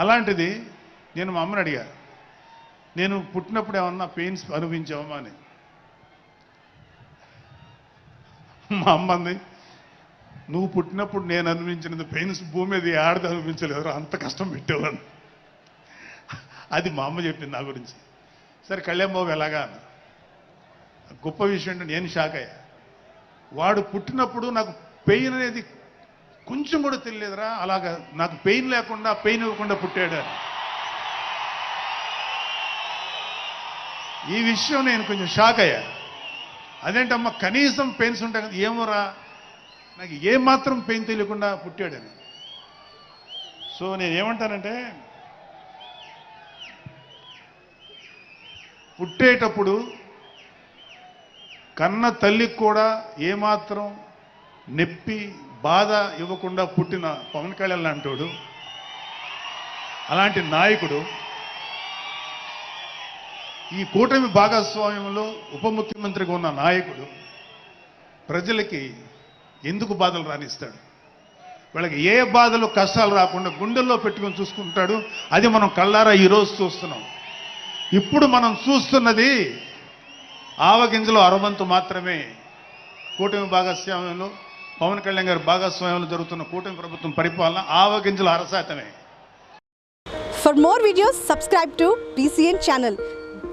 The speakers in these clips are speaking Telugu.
అలాంటిది నేను మా అమ్మని అడిగా నేను పుట్టినప్పుడు ఏమన్నా పెయిన్స్ అనుభవించావమ్మా అని. మా అమ్మ అంది నువ్వు పుట్టినప్పుడు నేను అనుభవించినది పెయిన్స్ భూమి మీద ఆడది అనుభవించలేదు అంత కష్టం పెట్టేవాడు అది మా అమ్మ చెప్పింది నా గురించి. సరే కళ్యాణ్ బాబు ఎలాగా? అన్న. గొప్ప విషయం అంటే నేను షాక్ అయ్యా. వాడు పుట్టినప్పుడు నాకు పెయిన్ అనేది కొంచెం కూడా తెలియదురా. అలాగా నాకు పెయిన్ లేకుండా పెయిన్ ఇవ్వకుండా పుట్టాడు. ఈ విషయం నేను కొంచెం షాక్ అయ్యా. అదేంటమ్మా కనీసం పెయిన్స్ ఉంటాయి కదా ఏమోరా? నాకు ఏ మాత్రం పెయిన్ తెలియకుండా పుట్టాడని సో నేను ఏమంటానంటే పుట్టేటప్పుడు కన్న తల్లికి కూడా ఏమాత్రం నొప్పి బాధ ఇవ్వకుండా పుట్టిన పవన్ కళ్యాణ్ లాంటోడు అలాంటి నాయకుడు ఈ కూటమి భాగస్వామ్యంలో ఉప ముఖ్యమంత్రిగా ఉన్న నాయకుడు ప్రజలకి ఎందుకు బాధలు రానిస్తాడు? వాళ్ళకి ఏ బాధలు కష్టాలు రాకుండా గుండెల్లో పెట్టుకొని చూసుకుంటాడు? అది మనం కళ్ళారా ఈరోజు చూస్తున్నాం. ఇప్పుడు మనం చూస్తున్నది ఆవగింజలో అరవంతు మాత్రమే కూటమి భాగస్వామ్యంలో పవన్ కళ్యాణ్ గారి భాగస్వామ్యంలో జరుగుతున్న కూటమి ప్రభుత్వం పరిపాలన ఆవగింజల అరశాతమే for more videos subscribe to BCN channel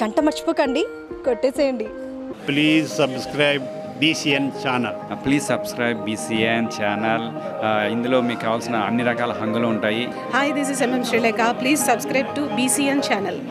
గంట మర్చిపోకండి కొట్టేసేయండి. Please subscribe BCN channel please subscribe BCN channel ఇందులో మీకు కావాల్సిన అన్ని రకాల హంగులు ఉంటాయి. Hi, this is MM Sri Lanka. Please subscribe to BCN channel.